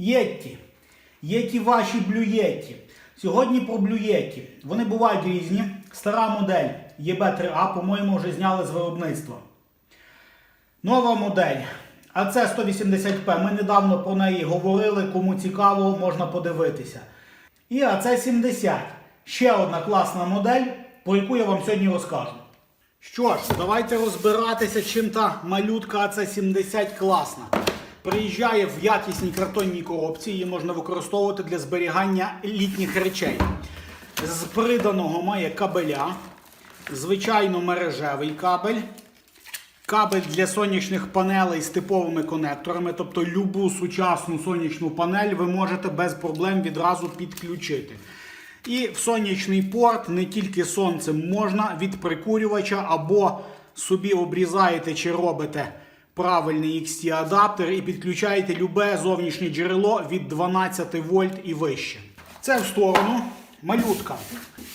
Єтті. Єтті ваші блюєтті. Сьогодні про блюєтті. Вони бувають різні. Стара модель ЄБ3А, по-моєму, вже зняли з виробництва. Нова модель АЦ 180П. Ми недавно про неї говорили. Кому цікаво, можна подивитися. І АЦ 70. Ще одна класна модель, про яку я вам сьогодні розкажу. Що ж, давайте розбиратися, чим та малютка АЦ-70 класна. Приїжджає в якісній картонній коробці, її можна використовувати для зберігання літніх речей. З приданого має кабеля, звичайно мережевий кабель, кабель для сонячних панелей з типовими конекторами, тобто любу сучасну сонячну панель ви можете без проблем відразу підключити. І в сонячний порт не тільки сонцем можна від прикурювача або собі обрізаєте чи робите правильний XT-адаптер і підключаєте любе зовнішнє джерело від 12 вольт і вище. Це в сторону малютка.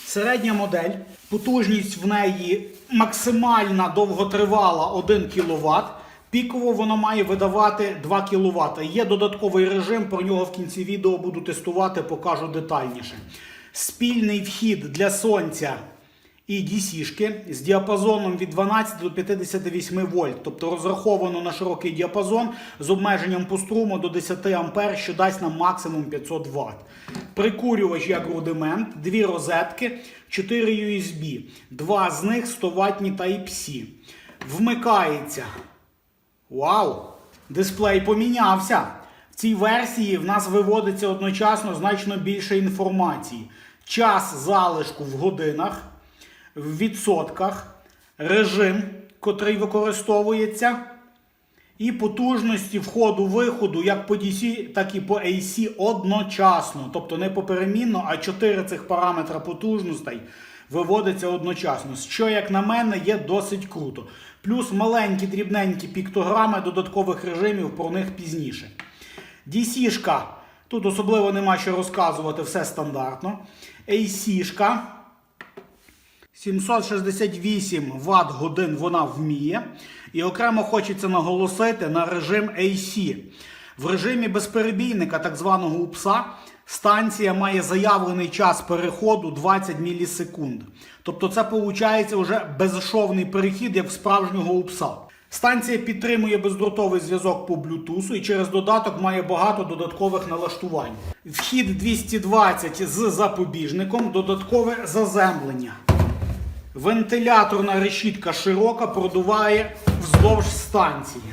Середня модель. Потужність в неї максимальна довготривала 1 кВт. Піково воно має видавати 2 кВт. Є додатковий режим, про нього в кінці відео буду тестувати, покажу детальніше. Спільний вхід для сонця і DC-шки з діапазоном від 12 до 58 вольт, тобто розраховано на широкий діапазон з обмеженням по струму до 10 А, що дасть нам максимум 500 Вт. Прикурювач як рудимент, дві розетки, 4 USB, два з них 100 ватні Type-C. Вмикається. Вау! Дисплей помінявся. В цій версії в нас виводиться одночасно значно більше інформації. Час залишку в годинах, в відсотках, режим, котрий використовується, і потужності входу-виходу як по DC, так і по AC одночасно. Тобто не поперемінно, а 4 цих параметра потужностей виводиться одночасно. Що, як на мене, є досить круто. Плюс маленькі дрібненькі піктограми додаткових режимів про них пізніше. DC-шка. Тут особливо нема що розказувати, все стандартно. AC-шка. 768 Вт годин вона вміє. І окремо хочеться наголосити на режим AC. В режимі безперебійника, так званого УПСа, станція має заявлений час переходу 20 мілісекунд. Тобто це виходить вже безшовний перехід, як в справжнього УПСа. Станція підтримує бездротовий зв'язок по Bluetooth і через додаток має багато додаткових налаштувань. Вхід 220 з запобіжником, додаткове заземлення. Вентиляторна решітка широка продуває вздовж станції.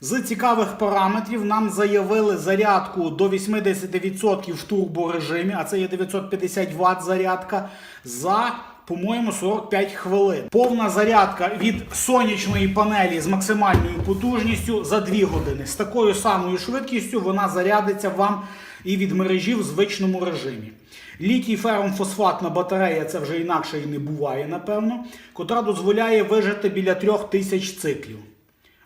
З цікавих параметрів нам заявили зарядку до 80% в турборежимі, а це є 950 Вт зарядка за, по-моєму, 45 хвилин. Повна зарядка від сонячної панелі з максимальною потужністю за 2 години. З такою самою швидкістю вона зарядиться вам і від мережі в звичному режимі. Літій ферромфосфатна батарея, це вже інакше і не буває, напевно, котра дозволяє вижити біля 3000 циклів.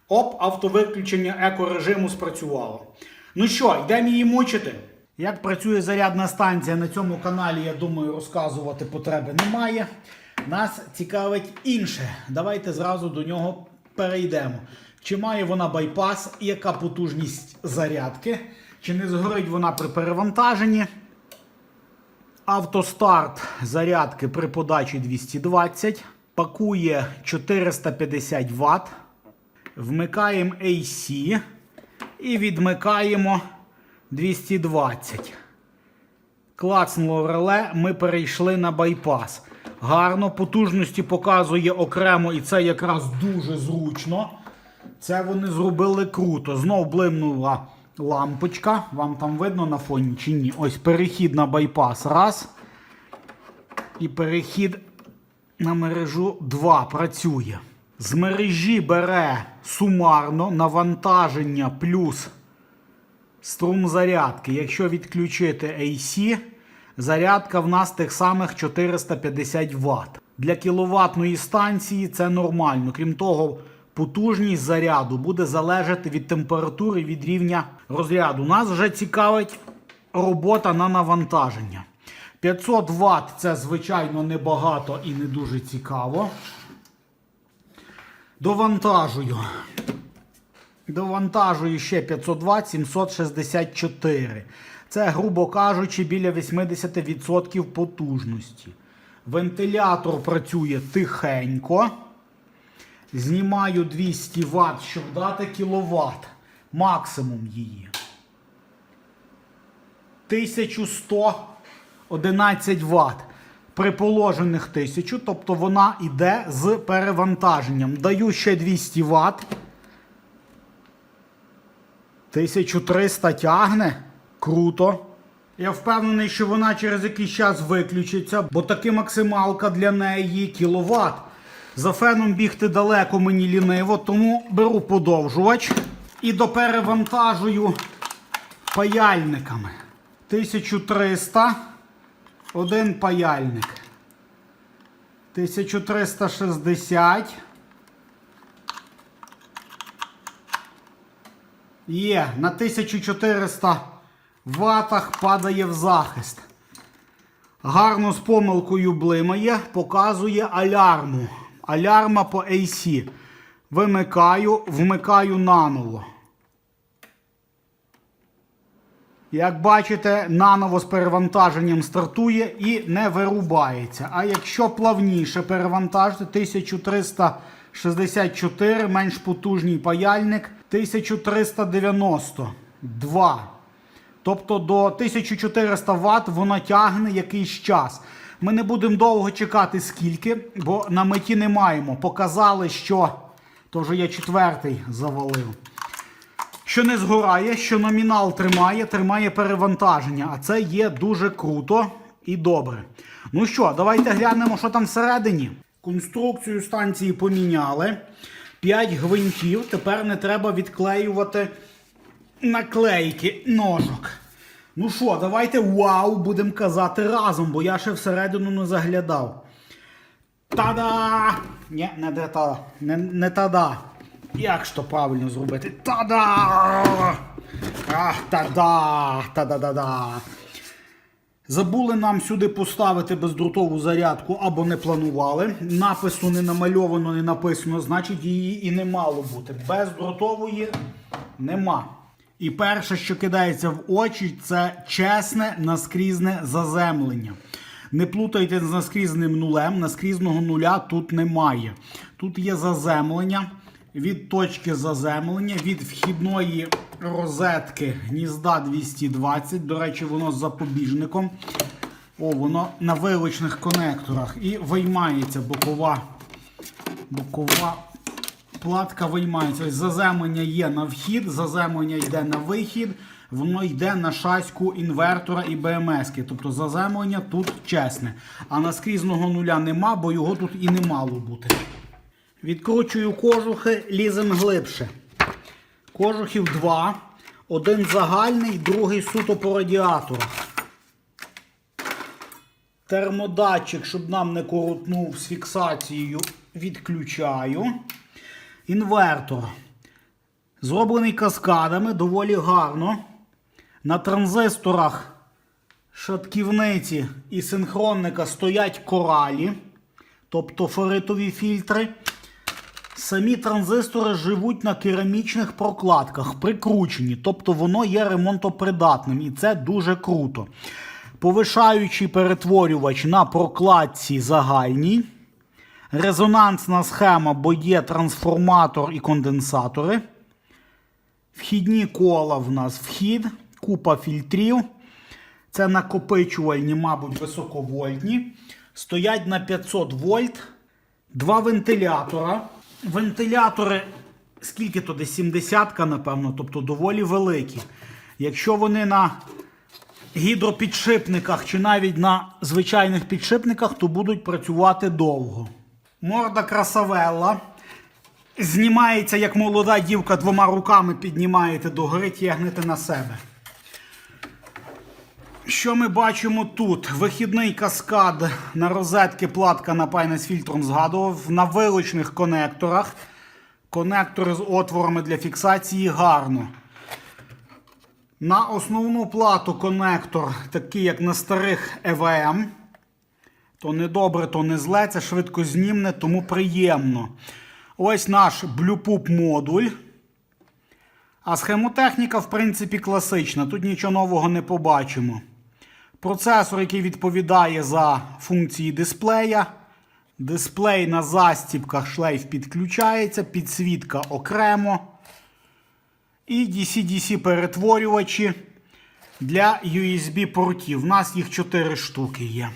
Оп, автовиключення екорежиму спрацювало. Ну що, йдемо її мучити. Як працює зарядна станція на цьому каналі, я думаю, розказувати потреби немає. Нас цікавить інше. Давайте зразу до нього перейдемо. Чи має вона байпас, яка потужність зарядки, чи не згорить вона при перевантаженні. Автостарт зарядки при подачі 220, пакує 450 Вт. Вмикаємо AC і відмикаємо 220. Клацнуло реле, ми перейшли на байпас. Гарно, потужності показує окремо, і це якраз дуже зручно. Це вони зробили круто. Знов блимнула лампочка. Вам там видно на фоні чи ні? Ось перехід на байпас. Раз. І перехід на мережу 2 працює. З мережі бере сумарно навантаження плюс струм зарядки. Якщо відключити AC, зарядка в нас тих самих 450 Вт. Для кіловатної станції це нормально. Крім того, потужність заряду буде залежати від температури від рівня розряду. Нас вже цікавить робота на навантаження. 500 Вт це, звичайно, небагато і не дуже цікаво. Довантажую. Довантажую ще 502 764. Це, грубо кажучи, біля 80% потужності. Вентилятор працює тихенько. Знімаю 200 Вт, щоб дати кіловат. Максимум її. 1111 Вт. При положених 1000, тобто вона йде з перевантаженням. Даю ще 200 Вт. 1300 тягне. Круто. Я впевнений, що вона через якийсь час виключиться, бо таки максималка для неї кіловат. За феном бігти далеко мені ліниво, тому беру подовжувач і доперевантажую паяльниками. 1300, один паяльник. 1360. Є, на 1400 ватах падає в захист. Гарно з помилкою блимає, показує алярму. Алярма по AC. Вимикаю, вмикаю наново. Як бачите, наново з перевантаженням стартує і не вирубається. А якщо плавніше перевантажити, 1364, менш потужний паяльник, 1392. Тобто до 1400 Вт вона тягне якийсь час. Ми не будемо довго чекати скільки, бо на меті не маємо. Показали, що то вже я четвертий завалив. Що не згорає, що номінал тримає, тримає перевантаження. А це є дуже круто і добре. Ну що, давайте глянемо, що там всередині. Конструкцію станції поміняли. 5 гвинтів. Тепер не треба відклеювати наклейки ножок. Ну що, давайте вау, будемо казати разом, бо я ще всередину не заглядав. Та-да! Ні, не та. Не, не та-да. Як ж то правильно зробити? Та-да! Ах, та-да! Та-да-да-да. Забули нам сюди поставити бездротову зарядку або не планували. Напису не намальовано, не написано, значить її і не мало бути. Бездротової нема. І перше, що кидається в очі, це чесне наскрізне заземлення. Не плутайте з наскрізним нулем, наскрізного нуля тут немає. Тут є заземлення від точки заземлення, від вхідної розетки гнізда 220. До речі, воно з запобіжником. О, воно на вилочних конекторах. І виймається бокова, бокова платка виймається. Ось заземлення є на вхід, заземлення йде на вихід, воно йде на шаську інвертора і БМС. Тобто заземлення тут чесне. А наскрізного нуля нема, бо його тут і не мало бути. Відкручую кожухи, лізем глибше. Кожухів два. Один загальний, другий суто по радіаторах. Термодатчик, щоб нам не коротнув з фіксацією, відключаю. Інвертор. Зроблений каскадами доволі гарно. На транзисторах шатківниці і синхронника стоять коралі, тобто феритові фільтри. Самі транзистори живуть на керамічних прокладках, прикручені, тобто воно є ремонтопридатним і це дуже круто. Повишаючий перетворювач на прокладці загальній. Резонансна схема, бо є трансформатор і конденсатори. Вхідні кола в нас вхід, купа фільтрів. Це накопичувальні, мабуть, високовольтні. Стоять на 500 вольт. Два вентилятора. Вентилятори, скільки то десь 70 напевно, тобто доволі великі. Якщо вони на гідропідшипниках чи навіть на звичайних підшипниках, то будуть працювати довго. Морда красавелла. Знімається, як молода дівка, двома руками піднімаєте догори, тягнете на себе. Що ми бачимо тут? Вихідний каскад на розетки платка напайна з фільтром згадував. На вилучних конекторах. Конектори з отворами для фіксації гарно. На основну плату конектор, такий як на старих EVM. То не добре, то не зле, це швидко знімне, тому приємно. Ось наш Bluepoop модуль. А схемотехніка, в принципі, класична. Тут нічого нового не побачимо. Процесор, який відповідає за функції дисплея. Дисплей на застібках шлейф підключається, підсвітка окремо. І DC-DC перетворювачі для USB портів. У нас їх 4 штуки є.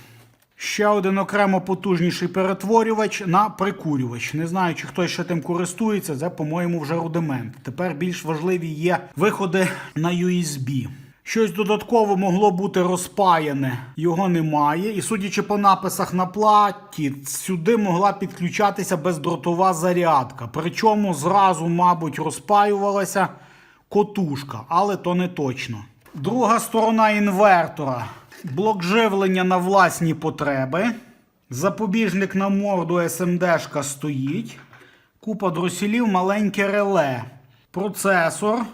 Ще один окремо потужніший перетворювач на прикурювач. Не знаю, чи хтось ще тим користується, це, по-моєму, вже рудимент. Тепер більш важливі є виходи на USB. Щось додатково могло бути розпаяне, його немає. І судячи по написах на платі, сюди могла підключатися бездротова зарядка. Причому зразу, мабуть, розпаювалася котушка, але то не точно. Друга сторона інвертора. Блок живлення на власні потреби. Запобіжник на морду СМДшка стоїть. Купа дросілів, маленьке реле. Процесор.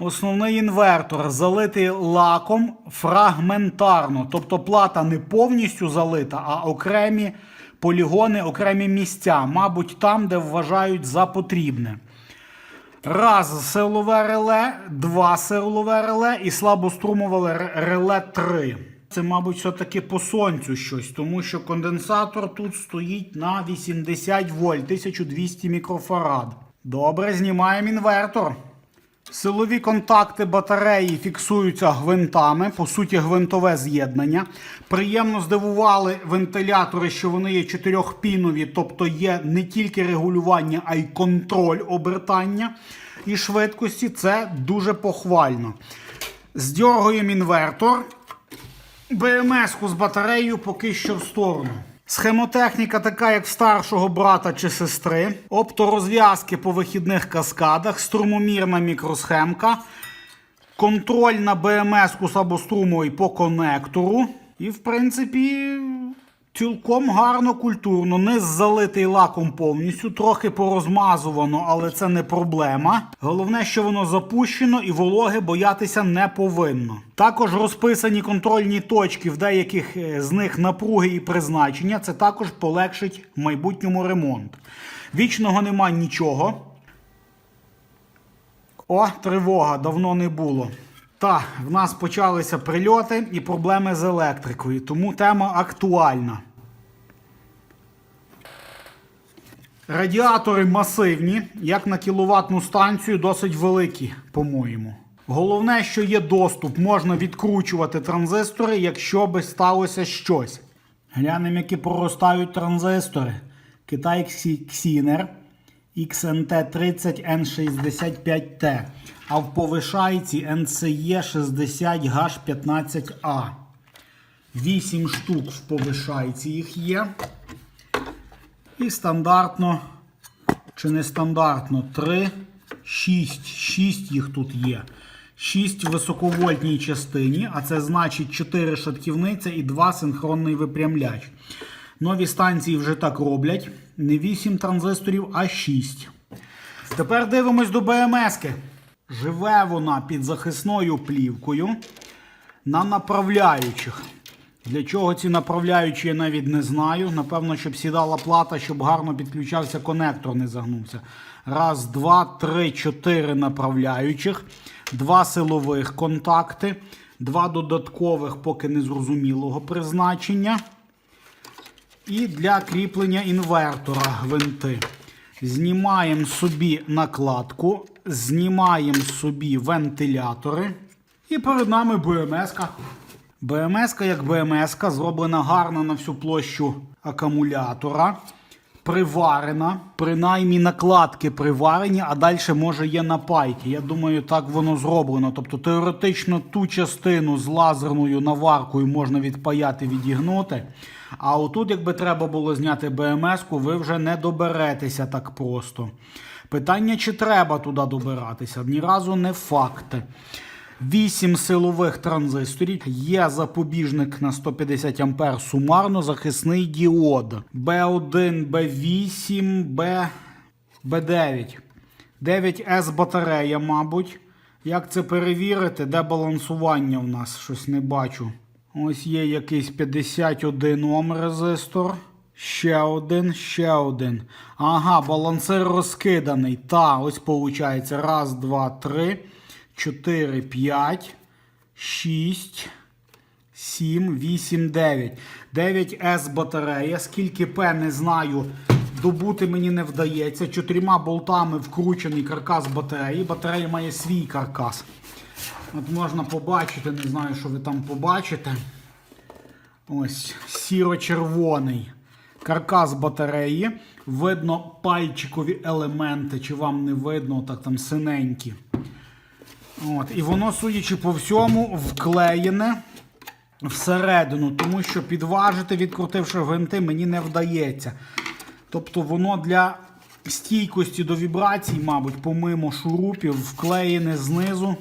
Основний інвертор залитий лаком фрагментарно. Тобто плата не повністю залита, а окремі полігони, окремі місця. Мабуть, там, де вважають за потрібне. Раз силове реле, два силове реле і слабострумове ре- реле 3. Це, мабуть, все-таки по сонцю щось, тому що конденсатор тут стоїть на 80 вольт, 1200 мікрофарад. Добре, знімаємо інвертор. Силові контакти батареї фіксуються гвинтами, по суті, гвинтове з'єднання. Приємно здивували вентилятори, що вони є чотирьохпінові, тобто є не тільки регулювання, а й контроль обертання і швидкості. Це дуже похвально. Здьоргуємо інвертор. БМС-ку з батареєю поки що в сторону. Схемотехніка така, як в старшого брата чи сестри. Опторозв'язки по вихідних каскадах, струмомірна мікросхемка, контроль на БМС-ку сабострумовий по конектору. І, в принципі, цілком гарно культурно. Низ залитий лаком повністю, трохи порозмазувано, але це не проблема. Головне, що воно запущено і вологи боятися не повинно. Також розписані контрольні точки в деяких е, з них напруги і призначення. Це також полегшить в майбутньому ремонт. Вічного нема нічого. О, тривога, давно не було. Та, в нас почалися прильоти і проблеми з електрикою, тому тема актуальна. Радіатори масивні, як на кіловатну станцію, досить великі, по-моєму. Головне, що є доступ, можна відкручувати транзистори, якщо би сталося щось. Глянемо, які проростають транзистори. Китай Xiner XNT30N65T, а в повишайці NCE 60H15A. 8 штук в повишайці їх є. І стандартно, чи не стандартно, 3, 6, 6 їх тут є. 6 в високовольтній частині, а це значить 4 шатківниця і 2 синхронний випрямляч. Нові станції вже так роблять. Не 8 транзисторів, а 6. Тепер дивимось до БМС-ки. Живе вона під захисною плівкою на направляючих. Для чого ці направляючі, я навіть не знаю. Напевно, щоб сідала плата, щоб гарно підключався конектор, не загнувся. Раз, два, три, чотири направляючих, два силових контакти, два додаткових, поки незрозумілого призначення. І для кріплення інвертора гвинти. Знімаємо собі накладку, знімаємо собі вентилятори. І перед нами БМС-ка. БМС-ка як БМС-ка, зроблена гарно на всю площу акумулятора. Приварена, принаймні накладки приварені, а далі може є на пайки. Я думаю, так воно зроблено. Тобто теоретично ту частину з лазерною наваркою можна відпаяти, відігнути. А отут, якби треба було зняти БМС-ку, ви вже не доберетеся так просто. Питання, чи треба туди добиратися, ні разу не факти. 8 силових транзисторів. Є запобіжник на 150 А сумарно захисний діод. B1, B8, B, B9. 9S батарея, мабуть. Як це перевірити? Де балансування в нас? Щось не бачу. Ось є якийсь 51 Ом резистор. Ще один, ще один. Ага, балансир розкиданий. Та, ось виходить. Раз, два, три, чотири, п'ять, шість, сім, вісім, дев'ять. 9С батарея. Скільки П не знаю. Добути мені не вдається. Чотирма болтами вкручений каркас батареї. Батарея має свій каркас. От можна побачити, не знаю, що ви там побачите. Ось сіро-червоний каркас батареї. Видно пальчикові елементи, чи вам не видно, так там синенькі. От, і воно, судячи по всьому, вклеєне всередину, тому що підважити, відкрутивши гвинти, мені не вдається. Тобто воно для стійкості до вібрацій, мабуть, помимо шурупів, вклеєне знизу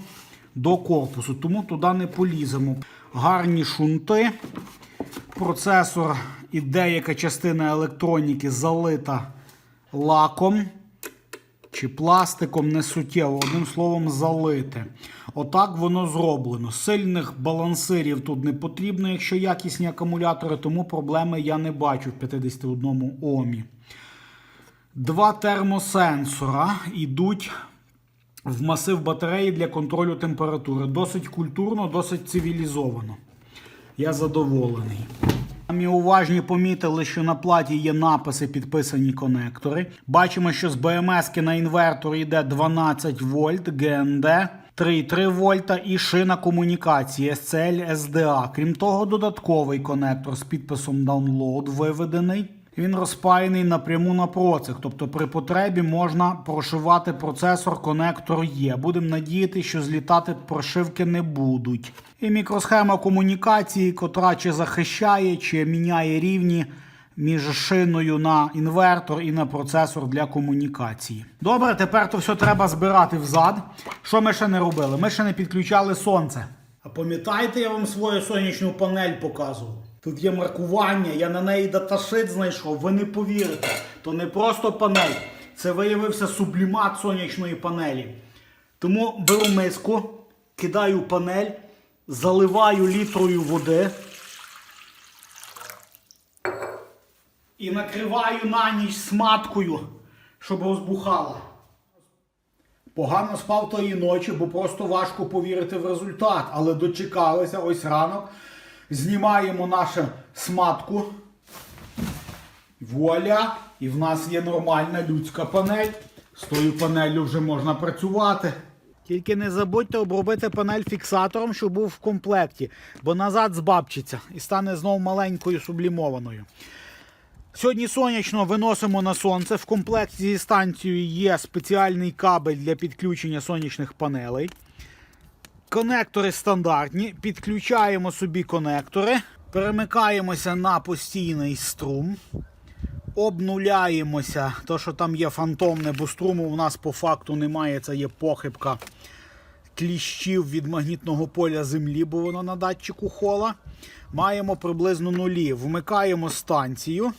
до корпусу, тому туди не поліземо. Гарні шунти. Процесор і деяка частина електроніки залита лаком чи пластиком не суттєво, одним словом, залите. Отак воно зроблено. Сильних балансирів тут не потрібно, якщо якісні акумулятори, тому проблеми я не бачу в 51 Омі. Два термосенсора йдуть в масив батареї для контролю температури. Досить культурно, досить цивілізовано. Я задоволений. Самі уважні помітили, що на платі є написи, підписані конектори. Бачимо, що з БМС на інвертор йде 12 вольт ГНД, 3,3 вольта і шина комунікації SCL SDA. Крім того, додатковий конектор з підписом Download виведений. Він розпаяний напряму на процех, тобто при потребі можна прошивати процесор, конектор є. Будемо надіяти, що злітати прошивки не будуть. І мікросхема комунікації, котра чи захищає, чи міняє рівні між шиною на інвертор і на процесор для комунікації. Добре, тепер то все треба збирати взад. Що ми ще не робили? Ми ще не підключали сонце. А пам'ятаєте, я вам свою сонячну панель показував? Тут є маркування, я на неї даташит знайшов, ви не повірите. То не просто панель, це виявився сублімат сонячної панелі. Тому беру миску, кидаю панель, заливаю літрою води і накриваю на ніч сматкою, щоб розбухала. Погано спав тої ночі, бо просто важко повірити в результат. Але дочекалися ось ранок. Знімаємо нашу сматку. Вуаля! І в нас є нормальна людська панель. З тою панелью вже можна працювати. Тільки не забудьте обробити панель фіксатором, щоб був в комплекті, бо назад збабчиться і стане знову маленькою сублімованою. Сьогодні сонячно виносимо на сонце. В комплекті зі станцією є спеціальний кабель для підключення сонячних панелей. Конектори стандартні. Підключаємо собі конектори, перемикаємося на постійний струм. Обнуляємося, то що там є фантомне, бо струму у нас по факту немає. Це є похибка кліщів від магнітного поля землі, бо воно на датчику хола. Маємо приблизно нулі. Вмикаємо станцію.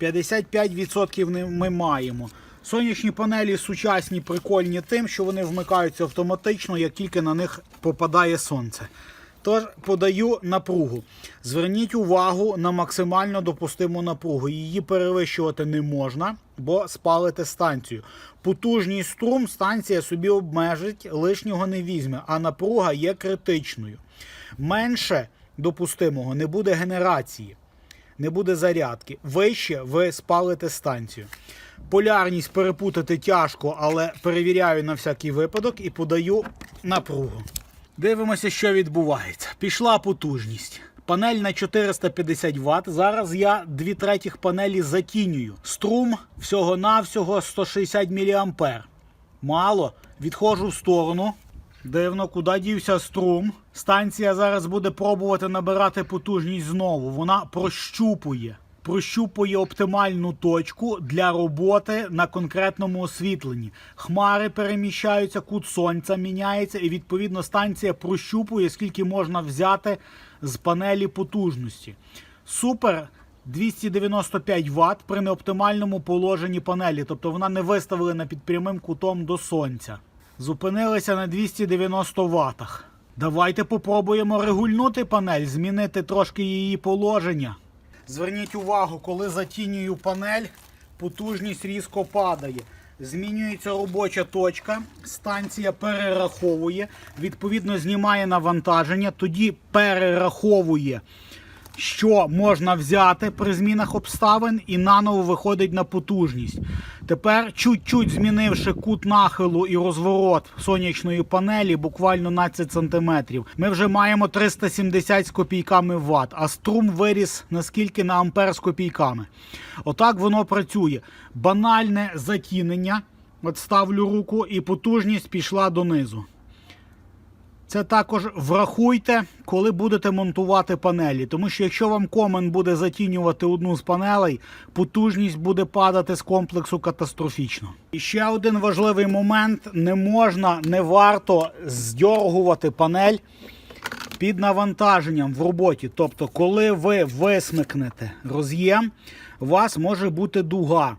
55% ми маємо. Сонячні панелі сучасні, прикольні тим, що вони вмикаються автоматично, як тільки на них попадає сонце. Тож подаю напругу. Зверніть увагу на максимально допустиму напругу. Її перевищувати не можна, бо спалите станцію. Потужний струм станція собі обмежить, лишнього не візьме, а напруга є критичною. Менше допустимого не буде генерації не буде зарядки. Вище ви спалите станцію. Полярність перепутати тяжко, але перевіряю на всякий випадок і подаю напругу. Дивимося, що відбувається. Пішла потужність. Панель на 450 Вт. Зараз я дві третіх панелі затінюю. Струм всього-навсього 160 мА. Мало. Відходжу в сторону. Дивно, куди дівся струм. Станція зараз буде пробувати набирати потужність знову. Вона прощупує. Прощупує оптимальну точку для роботи на конкретному освітленні. Хмари переміщаються, кут сонця міняється, і відповідно станція прощупує, скільки можна взяти з панелі потужності. Супер 295 Вт при неоптимальному положенні панелі, тобто вона не виставлена під прямим кутом до сонця. Зупинилися на 290 ватах. Давайте попробуємо регульнути панель, змінити трошки її положення. Зверніть увагу, коли затінюю панель, потужність різко падає. Змінюється робоча точка, станція перераховує, відповідно знімає навантаження, тоді перераховує, що можна взяти при змінах обставин, і наново виходить на потужність. Тепер, чуть-чуть змінивши кут нахилу і розворот сонячної панелі, буквально 12 см, ми вже маємо 370 з копійками Вт, а струм виріс наскільки на ампер з копійками. Отак воно працює. Банальне затінення. От ставлю руку, і потужність пішла донизу. Це також врахуйте, коли будете монтувати панелі. Тому що якщо вам комен буде затінювати одну з панелей, потужність буде падати з комплексу катастрофічно. І ще один важливий момент: не можна, не варто здьоргувати панель під навантаженням в роботі. Тобто, коли ви висмикнете роз'єм, у вас може бути дуга.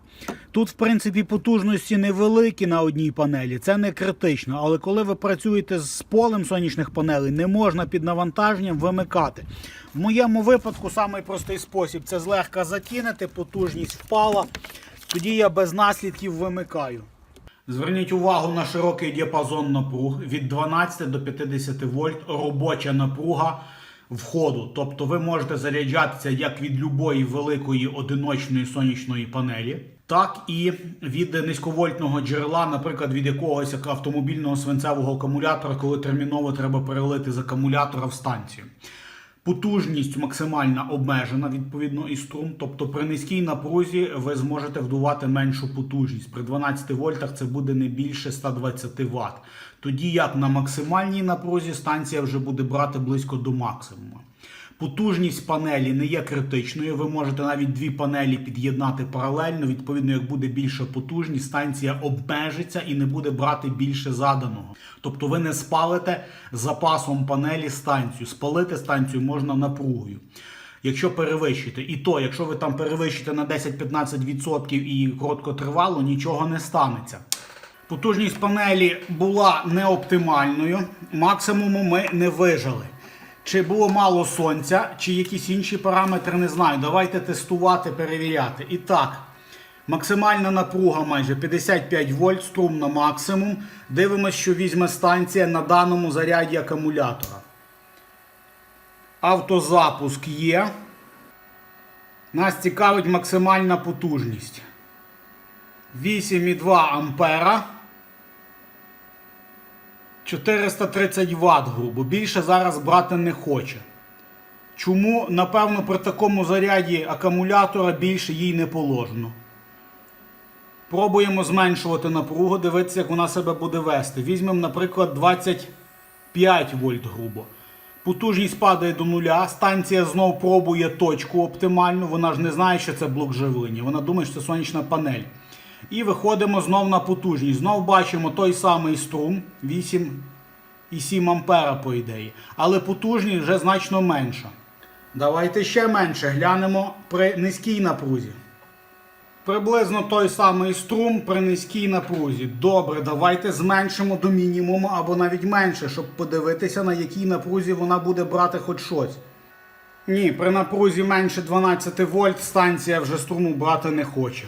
Тут, в принципі, потужності невеликі на одній панелі, це не критично. Але коли ви працюєте з полем сонячних панелей, не можна під навантаженням вимикати. В моєму випадку самий простий спосіб це злегка затінити, потужність впала. Тоді я без наслідків вимикаю. Зверніть увагу на широкий діапазон напруг від 12 до 50 вольт робоча напруга входу. Тобто ви можете заряджатися як від любої великої одиночної сонячної панелі, так і від низьковольтного джерела, наприклад, від якогось автомобільного свинцевого акумулятора, коли терміново треба перелити з акумулятора в станцію. Потужність максимальна обмежена відповідно і струм. Тобто при низькій напрузі ви зможете вдувати меншу потужність. При 12 вольтах це буде не більше 120 Вт. Тоді як на максимальній напрузі станція вже буде брати близько до максимуму. Потужність панелі не є критичною. Ви можете навіть дві панелі під'єднати паралельно. Відповідно, як буде більша потужність, станція обмежиться і не буде брати більше заданого. Тобто ви не спалите запасом панелі станцію. Спалити станцію можна напругою. Якщо перевищите, і то, якщо ви там перевищите на 10-15% і короткотривало, нічого не станеться. Потужність панелі була неоптимальною. Максимуму ми не вижили. Чи було мало сонця, чи якісь інші параметри, не знаю. Давайте тестувати, перевіряти. І так, максимальна напруга майже 55 вольт, струм на максимум. Дивимося, що візьме станція на даному заряді акумулятора. Автозапуск є. Нас цікавить максимальна потужність. 8,2 ампера. 430 Вт, грубо. Більше зараз брати не хоче. Чому, напевно, при такому заряді акумулятора більше їй не положено. Пробуємо зменшувати напругу, дивитися, як вона себе буде вести. Візьмемо, наприклад, 25 вольт грубо. Потужність падає до нуля. Станція знов пробує точку оптимальну. Вона ж не знає, що це блок живлення. Вона думає, що це сонячна панель. І виходимо знов на потужність. Знов бачимо той самий струм 8,7 ампера, по ідеї. Але потужність вже значно менша. Давайте ще менше глянемо при низькій напрузі. Приблизно той самий струм при низькій напрузі. Добре, давайте зменшимо до мінімуму або навіть менше, щоб подивитися, на якій напрузі вона буде брати хоч щось. Ні, при напрузі менше 12 вольт станція вже струму брати не хоче.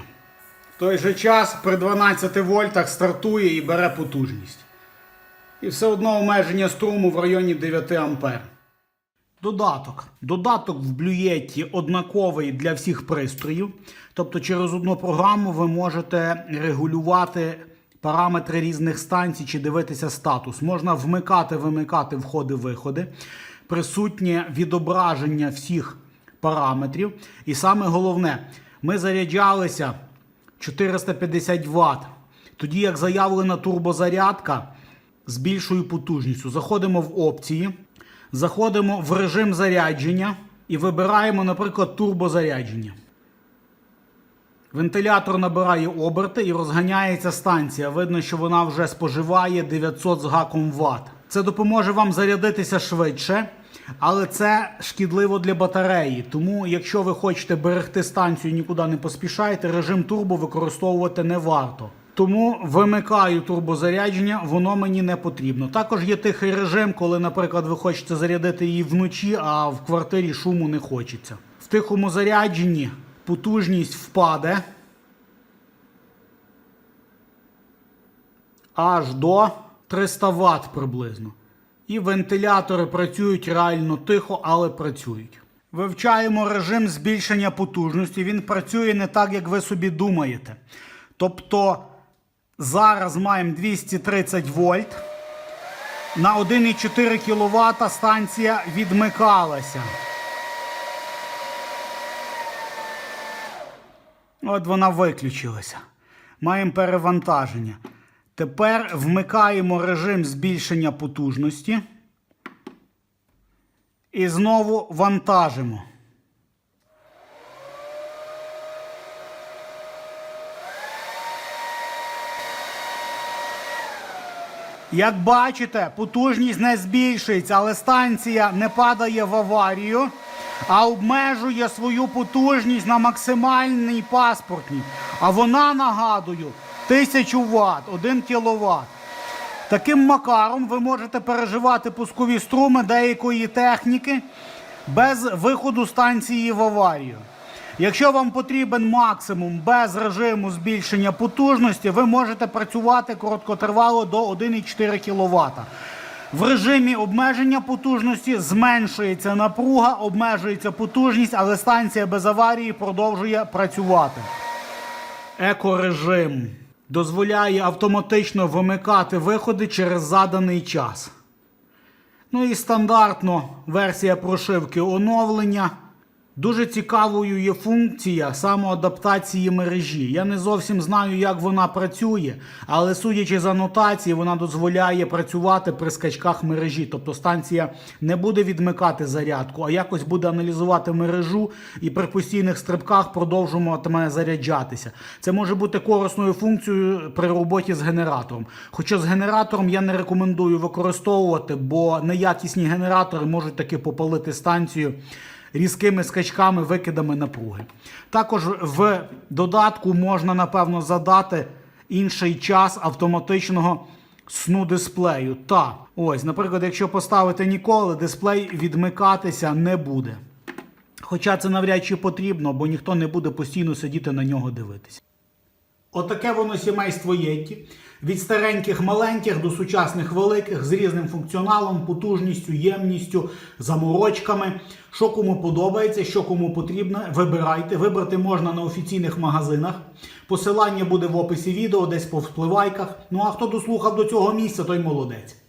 Той же час при 12 вольтах стартує і бере потужність. І все одно обмеження струму в районі 9 ампер. Додаток. Додаток в блюєті однаковий для всіх пристроїв. Тобто через одну програму ви можете регулювати параметри різних станцій чи дивитися статус. Можна вмикати, вимикати входи-виходи. Присутнє відображення всіх параметрів. І саме головне, ми заряджалися 450 Вт. Тоді, як заявлена турбозарядка з більшою потужністю, заходимо в опції. Заходимо в режим зарядження і вибираємо, наприклад, турбозарядження. Вентилятор набирає оберти і розганяється станція. Видно, що вона вже споживає 900 з гаком Вт. Це допоможе вам зарядитися швидше, але це шкідливо для батареї. Тому, якщо ви хочете берегти станцію нікуди не поспішаєте, режим турбо використовувати не варто. Тому вимикаю турбозарядження, воно мені не потрібно. Також є тихий режим, коли, наприклад, ви хочете зарядити її вночі, а в квартирі шуму не хочеться. В тихому зарядженні потужність впаде аж до 300 Вт приблизно. І вентилятори працюють реально тихо, але працюють. Вивчаємо режим збільшення потужності. Він працює не так, як ви собі думаєте. Тобто зараз маємо 230 вольт. На 1,4 кВт станція відмикалася. От вона виключилася. Маємо перевантаження. Тепер вмикаємо режим збільшення потужності. І знову вантажимо. Як бачите, потужність не збільшується, але станція не падає в аварію, а обмежує свою потужність на максимальній паспортній. А вона, нагадую, 1000 Вт, 1 кВт. Таким макаром ви можете переживати пускові струми деякої техніки без виходу станції в аварію. Якщо вам потрібен максимум без режиму збільшення потужності, ви можете працювати короткотривало до 1,4 кВт. В режимі обмеження потужності зменшується напруга, обмежується потужність, але станція без аварії продовжує працювати. Екорежим дозволяє автоматично вимикати виходи через заданий час. Ну і стандартно версія прошивки оновлення. Дуже цікавою є функція самоадаптації мережі. Я не зовсім знаю, як вона працює, але судячи з анотації, вона дозволяє працювати при скачках мережі. Тобто станція не буде відмикати зарядку, а якось буде аналізувати мережу і при постійних стрибках продовжуватиме заряджатися. Це може бути корисною функцією при роботі з генератором. Хоча з генератором я не рекомендую використовувати, бо неякісні генератори можуть таки попалити станцію різкими скачками, викидами напруги. Також в додатку можна, напевно, задати інший час автоматичного сну дисплею. Та ось, наприклад, якщо поставити ніколи, дисплей відмикатися не буде. Хоча це навряд чи потрібно, бо ніхто не буде постійно сидіти на нього дивитися. Отаке воно сімейство Єтті. Від стареньких маленьких до сучасних великих з різним функціоналом, потужністю, ємністю, заморочками. Що кому подобається, що кому потрібно, вибирайте. Вибрати можна на офіційних магазинах. Посилання буде в описі відео, десь по впливайках. Ну а хто дослухав до цього місця, той молодець.